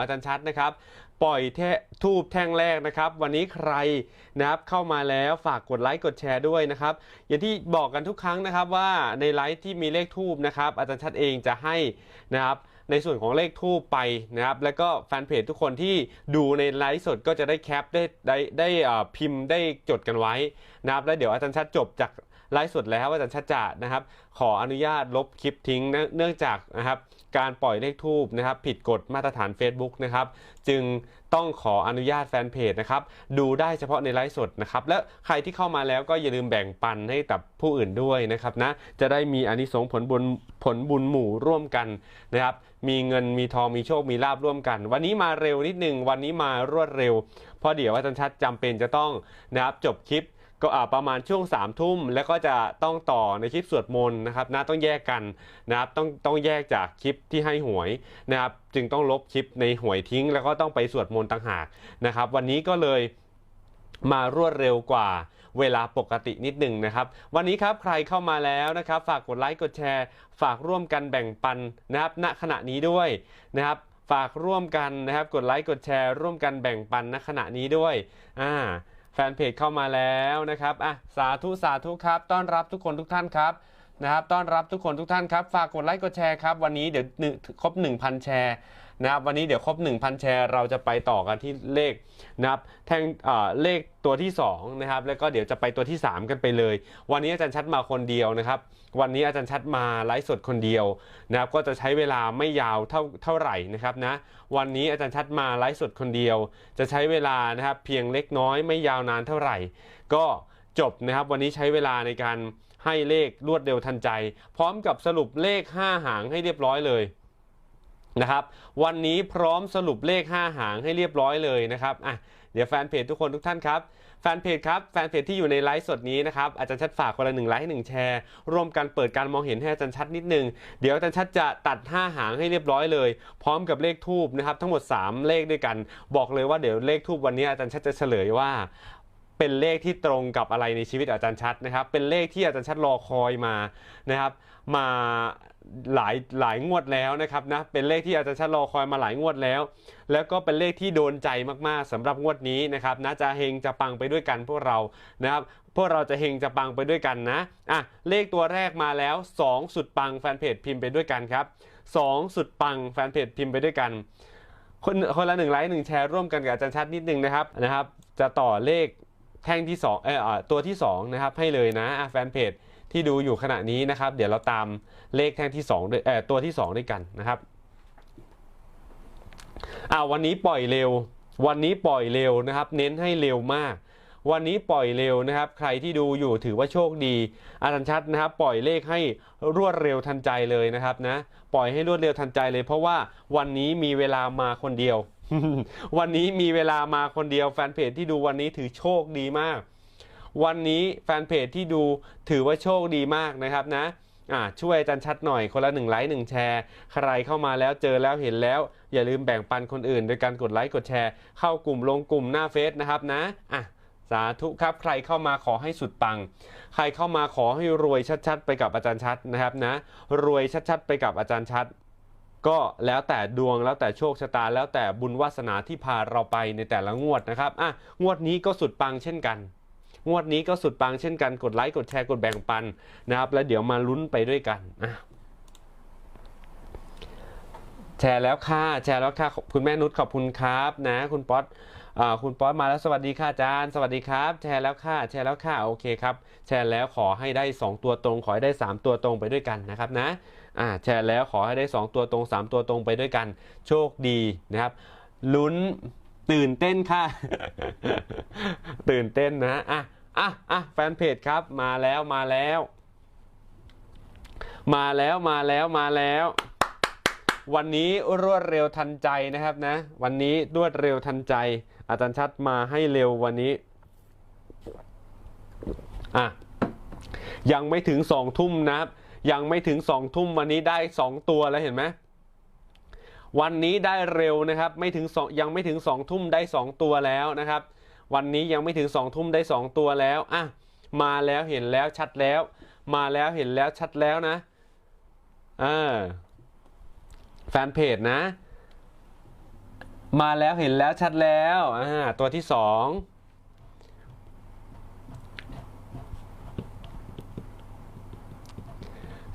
อาจารย์ชัดนะครับ ปล่อยแท่ทูบแท่งแรกนะครับ วันนี้ใครนะครับเข้ามาแล้วฝากกดไลค์กดแชร์ด้วยนะครับ อย่างที่บอกกันทุกครั้งนะครับว่าในไลฟ์ที่มีเลขทูบนะครับ อาจารย์ชัดเองจะให้นะครับในส่วนของเลขทูบไปนะครับ แล้วก็แฟนเพจทุกคนที่ดูในไลฟ์สดก็จะได้แคปได้ได้ได้พิมพ์ได้จดกันไว้นะครับ แล้วเดี๋ยวอาจารย์ชัดจบจาก ไลฟ์สดแล้วอาจารย์ชัดจะนะครับ ขออนุญาตลบคลิปทิ้งเนื่องจากนะครับการปล่อยเลขทูบนะครับผิดกฎมาตรฐาน Facebook นะครับจึงต้องขออนุญาตแฟนเพจนะครับดูได้เฉพาะในไลฟ์สดนะครับและใครที่เข้ามาแล้วก็อย่าลืมแบ่งปันให้กับผู้อื่นด้วยนะครับนะจะได้มีอานิสงส์ผลบุญผลบุญหมู่ร่วมกันนะครับมีเงินมีทองมีโชคมีลาบร่วมกัน วันนี้มาเร็วนิดหนึ่งวันนี้มารวดเร็ว เพราะเดี๋ยวอาจารย์ชัดจำเป็นจะต้องนะครับจบคลิป ก็ประมาณช่วง3ามทุ่มแล้วก็จะต้องต่อในคลิปสวดมนต์นะครับนะต้องแยกกันนะครับต้องต้องแยกจากคลิปที่ให้หวยนะครับจึงต้องลบคลิปในหวยทิ้ง แล้วก็ต้องไปสวดมนต์ต่างหากนะครับ วันนี้ก็เลยมารวดเร็วกว่าเวลาปกตินิดหนึ่งนะครับ วันนี้ครับใครเข้ามาแล้วนะครับ ฝากกดไลค์กดแชร์ ฝากร่วมกันแบ่งปันนะครับ ณขณะนี้ด้วยนะครับฝากร่วมกันนะครับ กดไลค์กดแชร์ ร่วมกันแบ่งปันณขณะนี้ด้วยอ่า ฟนเพจเข้ามาแล้วนะครับอะสาธุสาธุครับ ต้อนรับทุกคนทุกท่านครับ นะครับต้อนรับทุกคนทุกท่านครับ ฝากกดไลค์กดแชร์ครับ วันนี้เดี๋ยวหนึ่งครบ 1,000 แชร์นะครับวันนี้เดี๋ยวครบ 1,000 แชร์เราจะไปต่อกันที่เลขนะครับแทงเอ่อเลขตัวที่2นะครับแล้วก็เดี๋ยวจะไปตัวที่ 3 กันไปเลย วันนี้อาจารย์ชัดมาคนเดียวนะครับ วันนี้อาจารย์ชัดมาไลฟ์สดคนเดียวนะครับก็จะใช้เวลาไม่ยาวเท่าเท่าไหร่นะครับนะวันนี้อาจารย์ชัดมาไลฟ์สดคนเดียว จะใช้เวลานะครับเพียงเล็กน้อยไม่ยาวนานเท่าไหร่ ก็จบนะครับวันนี้ใช้เวลาในการ ให้เลขรวดเร็วทันใจ พร้อมกับสรุปเลข 5 หางให้เรียบร้อยเลยนะครับ วันนี้พร้อมสรุปเลข 5 หางให้เรียบร้อยเลยนะครับอะเดี๋ยวแฟนเพจทุกคนทุกท่านครับแฟนเพจครับแฟนเพจที่อยู่ในไลฟ์สดนี้นะครับอาจารย์ชัดฝากคนละหนึ่งไลค์หนึ่งแชร์ร่วมกันเปิดการมองเห็นให้อาจารย์ชัดนิดนึงเดี๋ยวอาจารย์ชัดจะตัด 5 หางให้เรียบร้อยเลย พร้อมกับเลขทูบนะครับทั้งหมด 3 เลขด้วยกัน บอกเลยว่าเดี๋ยวเลขทูบวันนี้อาจารย์ชัดจะเฉลยว่า เป็นเลขที่ตรงกับอะไรในชีวิตอาจารย์ชัดนะครับ เป็นเลขที่อาจารย์ชัดรอคอยมานะครับ มาหลายหลายงวดแล้วนะครับนะเป็นเลขที่อาจารย์ชัดรอคอยมาหลายงวดแล้ว แล้วก็เป็นเลขที่โดนใจมากๆสำหรับงวดนี้นะครับนะจะเฮงจะปังไปด้วยกันพวกเรานะครับพวกเราจะเฮงจะปังไปด้วยกันนะอะเลขตัวแรกมาแล้ว 2 สุดปังแฟนเพจพิมพ์ไปด้วยกันครับ2สุดปังแฟนเพจพิมพ์ไปด้วยกัน คนคนละหนึ่งไลค์หนึ่งแชร์ร่วมกันกับอาจารย์ชัดนิดนึงนะครับนะครับ จะต่อเลข แท่งที่2เอออ่าตัวที่2นะครับให้เลยนะอะแฟนเพจที่ดูอยู่ขณะนี้นะครับ เดี๋ยวเราตามเลขแท่งที่2ด้วยเออตัวที่ 2 ด้วยกันนะครับอ่าวันนี้ปล่อยเร็ว วันนี้ปล่อยเร็วนะครับ เน้นให้เร็วมาก วันนี้ปล่อยเร็วนะครับ ใครที่ดูอยู่ถือว่าโชคดี อาจารย์ชัดนะครับ ปล่อยเลขให้รวดเร็วทันใจเลยนะครับนะปล่อยให้รวดเร็วทันใจเลย เพราะว่าวันนี้มีเวลามาคนเดียว วันนี้มีเวลามาคนเดียวแฟนเพจที่ดูวันนี้ถือโชคดีมาก วันนี้แฟนเพจที่ดูถือว่าโชคดีมากนะครับนะอ่าช่วยอาจารย์ชัดหน่อยคนละหนึ่งไลค์หนึ่งแชร์ ใครเข้ามาแล้วเจอแล้วเห็นแล้ว อย่าลืมแบ่งปันคนอื่น โดยการกดไลค์กดแชร์ เข้ากลุ่มลงกลุ่มหน้าเฟซนะครับนะอะสาธุครับใครเข้ามาขอให้สุดปัง ใครเข้ามาขอให้รวยชัดๆ ไปกับอาจารย์ชัดนะครับนะรวยชัดๆ ไปกับอาจารย์ชัด ก็แล้วแต่ดวงแล้วแต่โชคชะตา แล้วแต่บุญวาสนาที่พาเราไปในแต่ละงวดนะครับอะงวดนี้ก็สุดปังเช่นกัน งวดนี้ก็สุดปังเช่นกันกดไลค์กดแชร์กดแบ่งปันนะครับ แล้วเดี๋ยวมาลุ้นไปด้วยกันอะแชร์แล้วค่ะแชร์แล้วค่ะขอบคุณแม่นุชขอบคุณครับนะ คุณป๊อตอ่าคุณป๊อตมาแล้วสวัสดีค่ะอาจารย์ สวัสดีครับ แชร์แล้วค่ะแชร์แล้วค่ะโอเคครับ แชร์แล้วขอให้ได้ 2 ตัวตรง ขอให้ได้ 3 ตัวตรงไปด้วยกันนะครับนะ อ่าแชร์แล้วขอให้ได้ 2 ตัวตรง 3 ตัวตรงไปด้วยกัน โชคดีนะครับ ลุ้นตื่นเต้นค่ะ ตื่นเต้นนะอะอะอะแฟนเพจครับมาแล้วมาแล้ว มาแล้วมาแล้วมาแล้ว วันนี้รวดเร็วทันใจนะครับนะ วันนี้รวดเร็วทันใจ อาจารย์ชัดมาให้เร็ววันนี้อะยังไม่ถึงสองทุ่มนะครับ ยังไม่ถึงสองทุ่มวันนี้ได้สองตัวแล้วเห็นไหมวันนี้ได้เร็วนะครับไม่ถึงสองยังไม่ถึงสองทุ่มได้สองตัวแล้วนะครับ วันนี้ยังไม่ถึงสองทุ่มได้สองตัวแล้วอะมาแล้วเห็นแล้วชัดแล้ว มาแล้วเห็นแล้วชัดแล้วนะอ่าแฟนเพจนะ มาแล้วเห็นแล้วชัดแล้วอ่าตัวที่สอง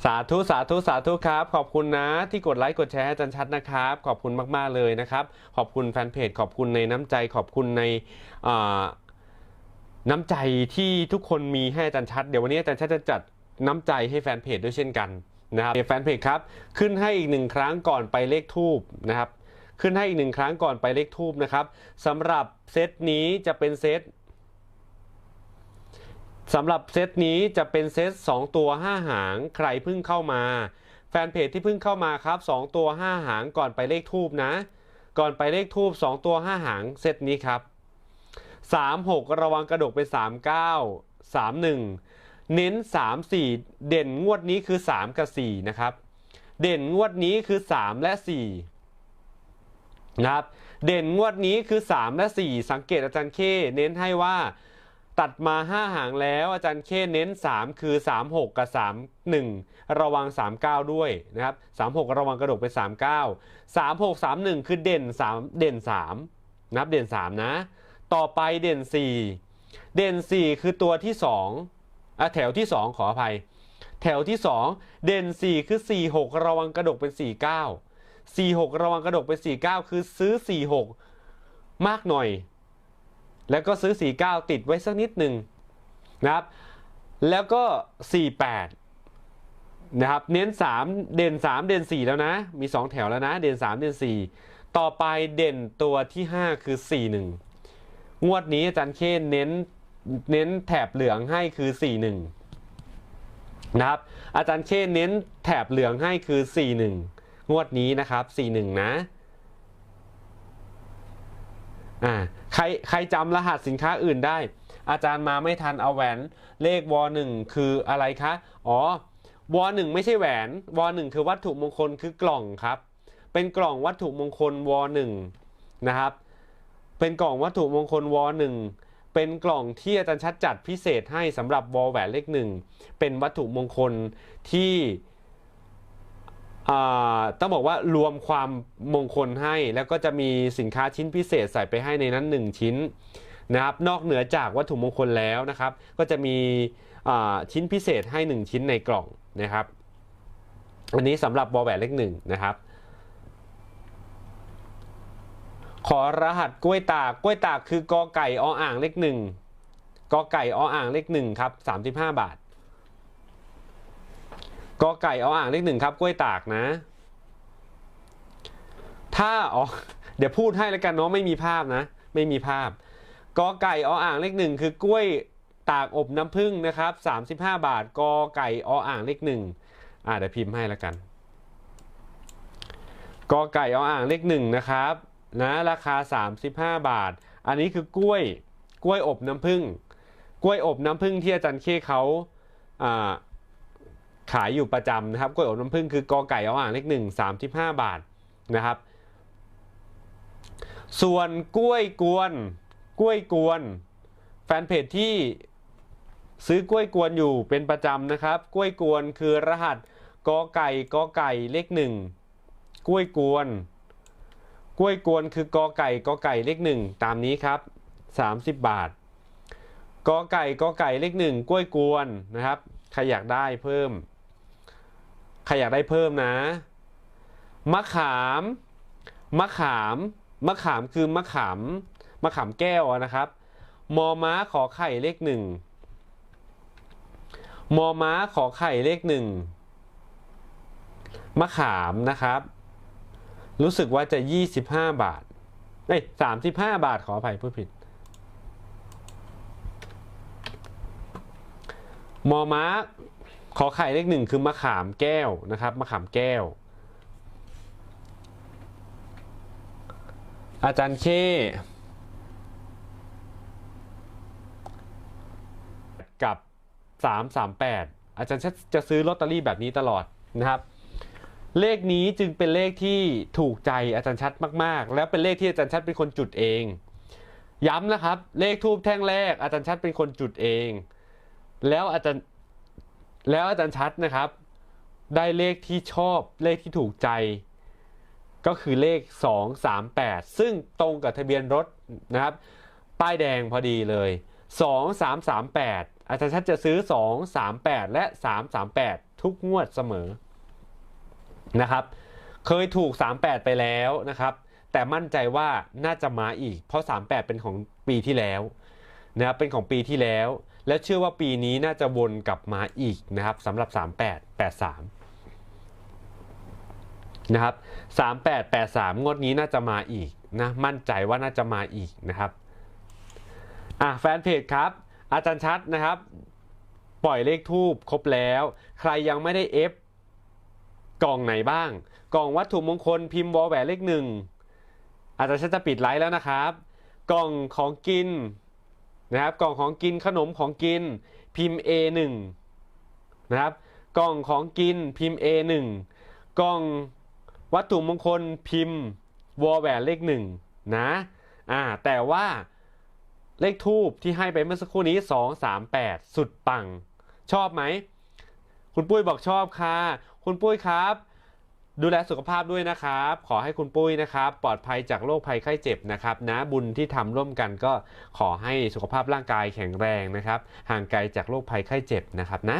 สาธุสาธุสาธุครับ ขอบคุณนะที่กดไลค์กดแชร์ให้อาจันชัดนะครับ ขอบคุณมาก ๆ เลยนะครับ ขอบคุณแฟนเพจขอบคุณในน้ำใจ ขอบคุณในน้ำใจที่ทุกคนมีให้อาจารย์ชัด เดี๋ยววันนี้อาจารย์ชัดจะจัดน้ำใจให้แฟนเพจด้วยเช่นกันนะครับแฟนเพจครับ ขึ้นให้อีกหนึ่งครั้งก่อนไปเลขทูบนะครับ ขึ้นให้อีกหนึ่งครั้งก่อนไปเลขทูบนะครับสำหรับเซตนี้จะเป็นเซต สำหรับเซตนี้จะเป็นเซต2 ตัว 5 หางใครเพิ่งเข้ามา แฟนเพจที่เพิ่งเข้ามาครับ 2 ตัว 5 หางก่อนไปเลขทูบนะ ก่อนไปเลขทูบ2 ตัว 5 หางเซตนี้ครับ 36 ระวังกระดกเป็น 39 31 เน้น 3 4 เด่นงวดนี้คือ 3 กับ 4 นะครับ เด่นงวดนี้คือ 3 และ 4 นะครับ เด่นงวดนี้คือ 3 และ 4 สังเกตอาจารย์เคเน้นให้ว่า ตัดมา 5 หางแล้วอาจารย์เคเน้น 3 คือ 36 กับ 31 ระวัง 39 ด้วยนะครับ 36 ระวังกระดกเป็น39 36 31 คือเด่น 3 เด่น3นะครับเด่น 3 นะ ต่อไปเด่น 4 เด่น 4 คือตัวที่2อะแถวที่ 2 ขออภัย แถวที่ 2 เด่น 4 คือ 46 ระวังกระดกเป็น 49 46 ระวังกระดกเป็น 49 คือซื้อ 46 มากหน่อย แล้วก็ซื้อ 49 ติดไว้สักนิดหนึ่งนะครับ แล้วก็ 48 นะครับ เน้น 3 เด่น 3 เด่น 4 แล้วนะ มี 2 แถวแล้วนะ เด่น 3 เด่น 4 ต่อไปเด่นตัวที่ 5 คือ 41 งวดนี้อาจารย์เคนเน้นเน้นแถบเหลืองให้คือ 41 นะครับ อาจารย์เคนเน้นแถบเหลืองให้คือ 41 งวดนี้นะครับ 41 นะ อ่าใครใครจำรหัสสินค้าอื่นได้ อาจารย์มาไม่ทันเอาแหวนเลขวหนึ่งคืออะไรคะ อ๋อวหนึ่งไม่ใช่แหวนวหนึ่งคือวัตถุมงคลคือกล่องครับ เป็นกล่องวัตถุมงคลวหนึ่งนะครับ เป็นกล่องวัตถุมงคลวหนึ่งเป็นกล่องที่อาจารย์ชัดจัดพิเศษให้สำหรับวอแหวนเลขหนึ่งเป็นวัตถุมงคลที่ ต้องบอกว่ารวมความมงคลให้ แล้วก็จะมีสินค้าชิ้นพิเศษใส่ไปให้ในนั้น 1 ชิ้นนะครับนอกเหนือจากวัตถุมงคลแล้วนะครับ ก็จะมีชิ้นพิเศษให้ 1 ชิ้นในกล่องนะครับอันนี้สำหรับวอแหวนเลขหนึ่งนะครับ ขอรหัสกล้วยตากกล้วยตากคือกอไก่ออ่างเลขหนึ่งกอไก่ออ่างเลขหนึ่งครับสามสิบห้าบาท กอไก่ออ่างเลขหนึ่งครับกล้วยตากนะ ถ้าอ๋อเดี๋ยวพูดให้แล้วกันเนาะไม่มีภาพนะ ไม่มีภาพกอไก่ออ่างเลขหนึ่งคือกล้วยตากอบน้ำผึ้งนะครับ 35 บาทกอไก่ออ่างเลขหนึ่งอ่าเดี๋ยวพิมพ์ให้แล้วกันกอไก่ออ่างเลขหนึ่งนะครับนะราคา 35 บาท อันนี้คือกล้วยกล้วยอบน้ำผึ้งกล้วยอบน้ำผึ้งที่อาจารย์เคเขาอ่า ขายอยู่ประจำนะครับกล้วยอบน้ำผึ้งคือกอไก่เอาอ่างเลขหนึ่งสามสิบห้าบาทนะครับ ส่วนกล้วยกวน กล้วยกวน แฟนเพจที่ซื้อกล้วยกวนอยู่เป็นประจำนะครับ กล้วยกวนคือรหัสกอไก่กอไก่เลขหนึ่งกล้วยกวน กล้วยกวนคือกอไก่กอไก่เลขหนึ่งตามนี้ครับ 30 บาทกอไก่กอไก่เลขหนึ่งกล้วยกวนนะครับใครอยากได้เพิ่ม ใครอยากได้เพิ่มนะ มะขาม มะขาม มะขามคือมะขาม มะขามแก้วนะครับ มอม้าขอไข่เลขหนึ่ง มอม้าขอไข่เลขหนึ่ง มะขามนะครับ รู้สึกว่าจะ 25 บาทเอ้ย35บาทขออภัยพูดผิด มอม้า ขอไข่เลขหนึ่งคือมะขามแก้วนะครับมะขามแก้ว อาจารย์เคกับ 338 อาจารย์จะซื้อลอตเตอรี่แบบนี้ตลอดนะครับ เลขนี้จึงเป็นเลขที่ถูกใจอาจารย์ชัดมากๆ แล้วเป็นเลขที่อาจารย์ชัดเป็นคนจุดเอง ย้ำนะครับ เลขทูบแท่งแรกอาจารย์ชัดเป็นคนจุดเอง แล้วอาจารย์ แล้วอาจารย์ชัดนะครับ ได้เลขที่ชอบเลขที่ถูกใจ ก็คือเลข 238 ซึ่งตรงกับทะเบียนรถนะครับ ป้ายแดงพอดีเลย 2338 อาจารย์ชัดจะซื้อ 238 และ 338 ทุกงวดเสมอนะครับ เคยถูก 38 ไปแล้วนะครับ แต่มั่นใจว่าน่าจะมาอีก เพราะ 38 เป็นของปีที่แล้วนะครับเป็นของปีที่แล้ว และเชื่อว่าปีนี้น่าจะวนกลับมาอีกนะครับสำหรับ 38 83 นะครับ 3883 งวดนี้น่าจะมาอีกนะมั่นใจว่าน่าจะมาอีกนะครับอะแฟนเพจครับ อาจารย์ชัดนะครับ ปล่อยเลขทูบครบแล้ว ใครยังไม่ได้เอฟกล่องไหนบ้าง กล่องวัตถุมงคลพิมพ์วอลแหวนเลขหนึ่งอาจารย์ชัดจะปิดไลฟ์แล้วนะครับ กล่องของกิน นะครับกล่องของกินขนมของกินพิมพ์ A1 นะครับกล่องของกินพิมพ์ A1 กล่องวัตถุมงคลพิมพ์วอลแหวนเลขหนึ่งนะอ่าแต่ว่าเลขทูบที่ให้ไปเมื่อสักครู่นี้ 2 3 8 สุดปัง ชอบไหม คุณปุ้ยบอกชอบค่ะ คุณปุ้ยครับ ดูแลสุขภาพด้วยนะครับ ขอให้คุณปุ้ยนะครับ ปลอดภัยจากโรคภัยไข้เจ็บนะครับนะบุญที่ทำร่วมกันก็ขอให้สุขภาพร่างกายแข็งแรงนะครับ ห่างไกลจากโรคภัยไข้เจ็บนะครับนะ